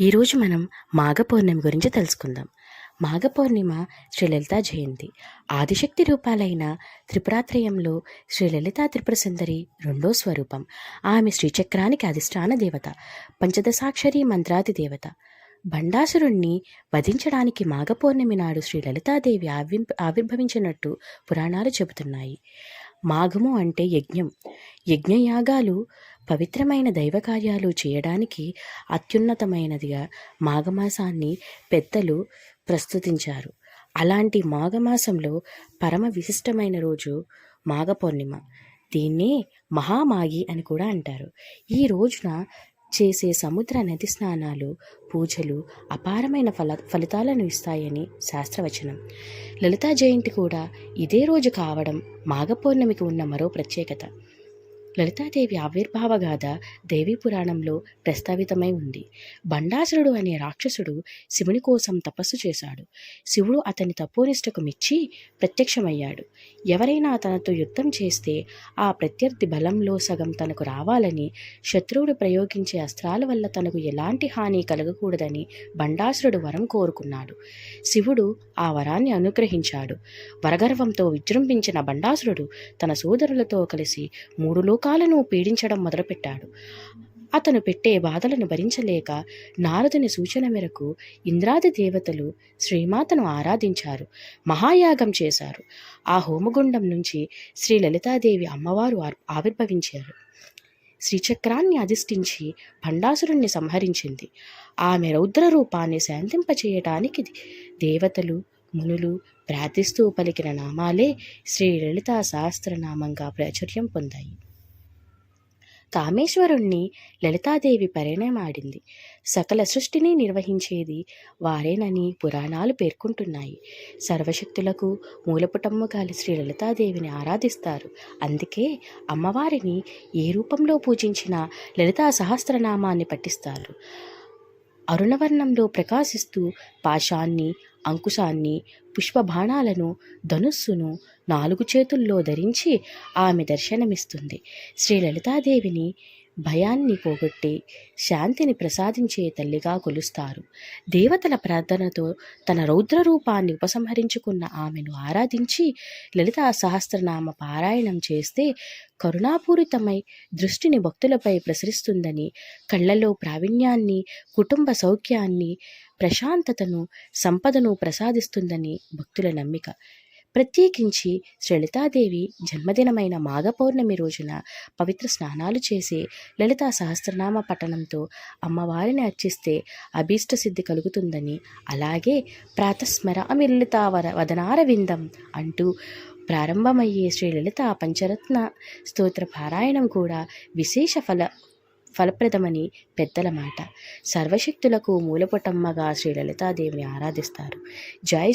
ఈరోజు మనం మాఘ పౌర్ణమి గురించి తెలుసుకుందాం. మాఘ పౌర్ణిమ జయంతి. ఆదిశక్తి రూపాలైన త్రిపురాత్రయంలో శ్రీలలిత త్రిపుర సుందరి రెండో స్వరూపం. ఆమె శ్రీచక్రానికి అధిష్టాన దేవత పంచదశాక్షరి మంత్రాది దేవత. భండాసురుణ్ణి వధించడానికి మాఘ పౌర్ణమి నాడు శ్రీ లలితాదేవి ఆవిర్భవించినట్టు పురాణాలు చెబుతున్నాయి. మాఘము అంటే యజ్ఞం. యజ్ఞయాగాలు పవిత్రమైన దైవకార్యాలు చేయడానికి అత్యున్నతమైనదిగా మాఘమాసాన్ని పెద్దలు ప్రస్తుతించారు. అలాంటి మాఘమాసంలో పరమ విశిష్టమైన రోజు మాఘ పౌర్ణిమ దీన్నే మహామాగి అని కూడా అంటారు. ఈ రోజున చేసే సముద్ర నది స్నానాలు పూజలు అపారమైన ఫల ఫలితాలను ఇస్తాయని శాస్త్రవచనం. లలితా జయంతి కూడా ఇదే రోజు కావడం మాఘ పౌర్ణమికి ఉన్న మరో ప్రత్యేకత. లలితాదేవి ఆవిర్భావ గాథ దేవీ పురాణంలో ప్రస్తావితమై ఉంది. బండాసురుడు అనే రాక్షసుడు శివుని కోసం తపస్సు చేశాడు. శివుడు అతని తపోనిష్టకు మెచ్చి ప్రత్యక్షమయ్యాడు. ఎవరైనా తనతో యుద్ధం చేస్తే ఆ ప్రత్యర్థి బలంలో సగం తనకు రావాలని శత్రువుడు ప్రయోగించే అస్త్రాల వల్ల తనకు ఎలాంటి హాని కలగకూడదని బండాసురుడు వరం కోరుకున్నాడు. శివుడు ఆ వరాన్ని అనుగ్రహించాడు. వరగర్వంతో విజృంభించిన బండాసురుడు తన సోదరులతో కలిసి మూడు లోకాలను పీడించడం మొదలుపెట్టాడు. అతను పెట్టే బాధలను భరించలేక నారదుని సూచన మేరకు ఇంద్రాది దేవతలు శ్రీమాతను ఆరాధించారు మహాయాగం చేశారు. ఆ హోమగుండం నుంచి శ్రీ లలితాదేవి అమ్మవారు ఆవిర్భవించారు. శ్రీచక్రాన్ని అధిష్ఠించి భండాసురుణ్ణి సంహరించింది. ఆమె రౌద్ర రూపాన్ని శాంతింపచేయటానికి దేవతలు మునులు ప్రార్థిస్తూ పలికిన నామాలే శ్రీ లలితా సహస్రనామంగా ప్రాచుర్యం పొందాయి. కామేశ్వరుణ్ణి లలితాదేవి పరిణయమాడింది సకల సృష్టిని నిర్వహించేది వారేనని పురాణాలు పేర్కొంటున్నాయి. సర్వశక్తులకు మూలపుటమ్మగాలి శ్రీ లలితాదేవిని ఆరాధిస్తారు. అందుకే అమ్మవారిని ఏ రూపంలో పూజించినా లలితా సహస్రనామాన్ని పఠిస్తారు. అరుణవర్ణంలో ప్రకాశిస్తూ పాశాన్ని అంకుశాన్ని పుష్పబాణాలను ధనుస్సును నాలుగు చేతుల్లో ధరించి ఆమె దర్శనమిస్తుంది. శ్రీ లలితాదేవిని భయాన్ని పోగొట్టి శాంతిని ప్రసాదించే తల్లిగా కొలుస్తారు. దేవతల ప్రార్థనతో తన రౌద్ర రూపాన్ని ఉపసంహరించుకున్న ఆమెను ఆరాధించి లలితా సహస్రనామ పారాయణం చేస్తే కరుణాపూరితమై దృష్టిని భక్తులపై ప్రసరిస్తుందని కళ్ళలో ప్రావీణ్యాన్ని కుటుంబ సౌఖ్యాన్ని ప్రశాంతతను సంపదను ప్రసాదిస్తుందని భక్తుల నమ్మిక. ప్రత్యేకించి లలితాదేవి జన్మదినమైన మాఘ పౌర్ణమి రోజున పవిత్ర స్నానాలు చేసి లలితా సహస్రనామ పఠనంతో అమ్మవారిని అర్చిస్తే అభీష్ట సిద్ధి కలుగుతుందని అలాగే ప్రాతస్మరామి లలితా వర వదనార విందం అంటూ ప్రారంభమయ్యే శ్రీ లలిత పంచరత్న స్తోత్ర పారాయణం కూడా విశేష ఫల ఫలప్రదమని పెద్దల మాట. సర్వశక్తులకు మూలపుటమ్మగా శ్రీ లలితాదేవిని ఆరాధిస్తారు. జై